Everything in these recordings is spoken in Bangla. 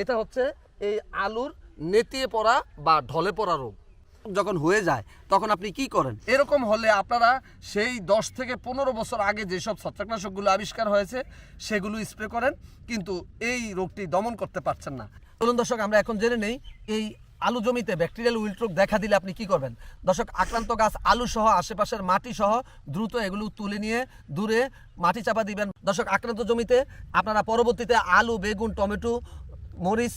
এটা হচ্ছে এই আলুর নেতিয়ে পড়া বা ঢলে পড়া রোগ। যখন হয়ে যায় তখন আপনি কি করেন? এরকম হলে আপনারা সেই দশ থেকে পনেরো বছর আগে যেসব ছত্রাকনাশকগুলো আবিষ্কার হয়েছে সেগুলো স্প্রে করেন কিন্তু এই রোগটি দমন করতে পারছেন না। চলুন দর্শক আমরা এখন জেনে নেই এই আলু জমিতে ব্যাকটেরিয়াল উইল্ট রোগ দেখা দিলে আপনি কি করবেন? দর্শক আক্রান্ত গাছ আলু সহ আশেপাশের মাটি সহ দ্রুত এগুলো তুলে নিয়ে দূরে মাটি চাপা দিবেন। দর্শক আক্রান্ত জমিতে আপনারা পরবর্তীতে আলু বেগুন টমেটো মরিচ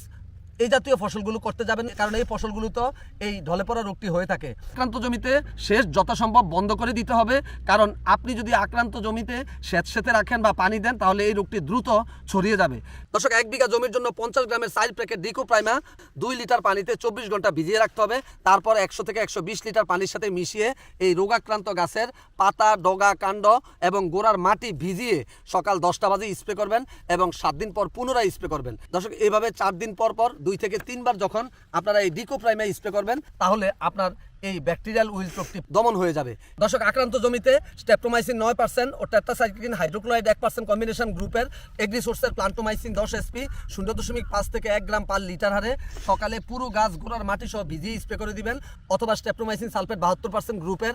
এই জাতীয় ফসলগুলো করতে যাবেন, কারণ এই ফসলগুলো তো এই ঢলে পড়া রোগটি হয়ে থাকে। আক্রান্ত জমিতে সেচ যথাসম্ভব বন্ধ করে দিতে হবে, কারণ আপনি যদি আক্রান্ত জমিতে সেচ সেতে রাখেন বা পানি দেন, তাহলে এই রোগটি দ্রুত ছড়িয়ে যাবে। দর্শক, এক বিঘা জমির জন্য পঞ্চাশ গ্রামের সাইড প্যাকেট ডিকো প্রাইমা দুই লিটার পানিতে চব্বিশ ঘণ্টা ভিজিয়ে রাখতে হবে। তারপর একশো থেকে একশো বিশ লিটার পানির সাথে মিশিয়ে এই রোগাক্রান্ত গাছের পাতা, ডগা, কাণ্ড এবং গোড়ার মাটি ভিজিয়ে সকাল দশটা বাজে স্প্রে করবেন এবং সাত দিন পর পুনরায় স্প্রে করবেন। দর্শক এইভাবে চার দিন পর পর দুই থেকে তিনবার যখন আপনারা এই ডিকো প্রাইমে স্প্রে করবেন তাহলে আপনার এই ব্যাকটেরিয়াল উইল রোগটি দমন হয়ে যাবে। দর্শক আক্রান্ত জমিতে স্টেপ্টোমাইসিন নয় পার্সেন্ট ও টেট্রাসাইক্লিন হাইড্রোক্লোরাইড এক পার্সেন্ট কম্বিনেশন গ্রুপের এগ্রি এগ্রিসোর্সের প্লান্টোমাইসিন দশ এসপি শূন্য দশমিক পাঁচ থেকে এক গ্রাম পার লিটার হারে। সকালে পুরো গাছ গোড়ার মাটি সহ ভিজিয়ে স্প্রে করে দিবেন অথবা স্টেপ্টোমাইসিন সালফেট বাহাত্তর পার্সেন্ট গ্রুপের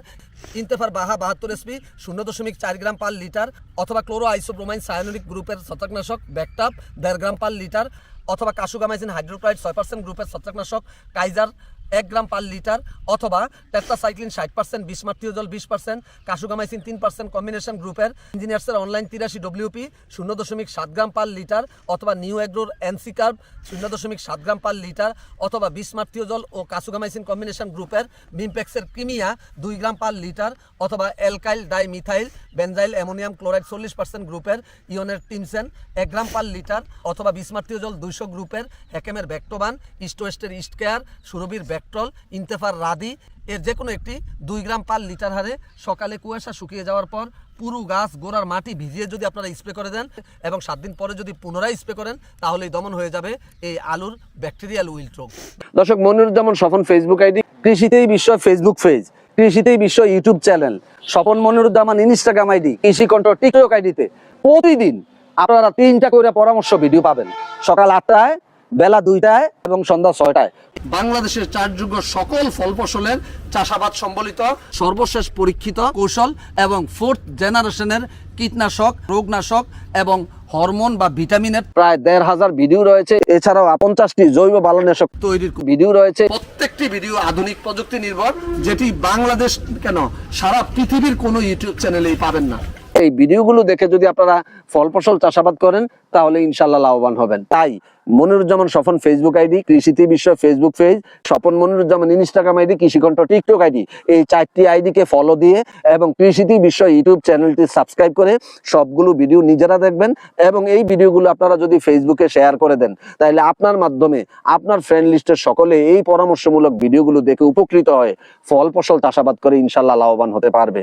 ইন্তেফার বাহা বাহাত্তর এসপি শূন্য দশমিক চার গ্রাম পার লিটার অথবা ক্লোরো আইসোব্রোমাইন সায়ানোনিক গ্রুপের ছত্রাকনাশক ব্যাকটাপ দেড় গ্রাম পার লিটার অথবা কাশুগামাইসিন হাইড্রোক্লোরাইড ছয় পার্সেন্ট গ্রুপের ছত্রাকনাশক কাইজার এক গ্রাম পার লিটার অথবা টেট্রাসাইক্লিন ষাট পার্সেন্ট বিসমার্থীয় জল বিশ পার্সেন্ট কাশুগামাইসিন তিন পার্সেন্ট কম্বিনেশন গ্রুপের ইঞ্জিনিয়ার্সের অনলাইন তিরাশি ডব্লিউপি শূন্য দশমিক সাত গ্রাম পার লিটার অথবা নিউ এগ্রোর এনসি কার্ভ শূন্য দশমিক সাত গ্রাম পার লিটার অথবা বিসমার্থীয় জল ও কাসুগামাইসিন কম্বিনেশন গ্রুপের বিমপেক্সের ক্রিমিয়া দুই গ্রাম পার লিটার অথবা alkyl dimethyl benzyl ammonium chloride চল্লিশ পার্সেন্ট গ্রুপের ইয়নের টিমসেন এক গ্রাম পার লিটার অথবা বিসমার্থীয় জল দুইশো গ্রুপের হ্যাকেমের ব্যাক্টোবান ইস্ট ওয়েস্টের ইস্ট কেয়ার ব্যাকট্রল ইন্তেফার রাদি, এর যে কোনো একটি দুই গ্রাম পার লিটার হারে সকালে কুয়াশা শুকিয়ে যাওয়ার পর পুরো গাছ গোড়ার মাটি ভিজিয়ে যদি আপনারা স্প্রে করে দেন এবং সাত দিন পরে যদি পুনরায় স্প্রে করেন, তাহলেই দমন হয়ে যাবে এই আলুর ব্যাকটেরিয়াল উইল্ট রোগ দর্শক, মনিরুজ্জামান স্বপন ফেসবুক আইডি, কৃষিতেই বিশ্ব ফেসবুক পেজ কৃষিতেই বিশ্ব YouTube channel. Swapan Moniruzzaman Instagram ID, কৃষি কণ্ঠ টিকটক আইডিতে প্রতিদিন আপনারা তিনটা করে পরামর্শ ভিডিও পাবেন। সকাল আটটায়, বেলা দুইটায় এবং সন্ধ্যা ছয়টায়। বাংলাদেশের চারযোগ্য সকল ফল ফসলের চাষাবাদ সম্বলিত সর্বশেষ পরীক্ষিত কৌশল এবং ফোর্থ জেনারেশনের কীটনাশক, রোগনাশক এবং হরমোন বা ভিটামিনের প্রায় দেড় হাজার ভিডিও রয়েছে। এছাড়াও পঞ্চাশটি জৈব বালনাশক তৈরির ভিডিও রয়েছে। প্রত্যেকটি ভিডিও আধুনিক প্রযুক্তি নির্ভর, যেটি বাংলাদেশ কেন সারা পৃথিবীর কোনো ইউটিউব চ্যানেলেই পাবেন না। এই ভিডিওগুলো দেখে যদি আপনারা ফল ফসল চাষাবাদ করেন, তাহলে ইনশাল্লাহ লাভবান হবেন। তাই মনিরুজ্জামান স্বপন ফেসবুক আইডি, কৃষিতে বিশ্ব Facebook page Swapan Moniruzzaman Instagram ID, কৃষিকণ্ঠ TikTok ID, এই চারটি আইডিকে ফলো দিয়ে এবং কৃষিতে বিশ্ব ইউটিউব চ্যানেলটি সাবস্ক্রাইব করে সবগুলো ভিডিও নিজেরা দেখবেন এবং এই ভিডিওগুলো আপনারা যদি ফেসবুকে শেয়ার করে দেন, তাহলে আপনার মাধ্যমে আপনার ফ্রেন্ড লিস্টের সকলে এই পরামর্শমূলক ভিডিওগুলো দেখে উপকৃত হয় ফল ফসল চাষাবাদ করে ইনশাল্লাহ লাভবান হতে পারবে।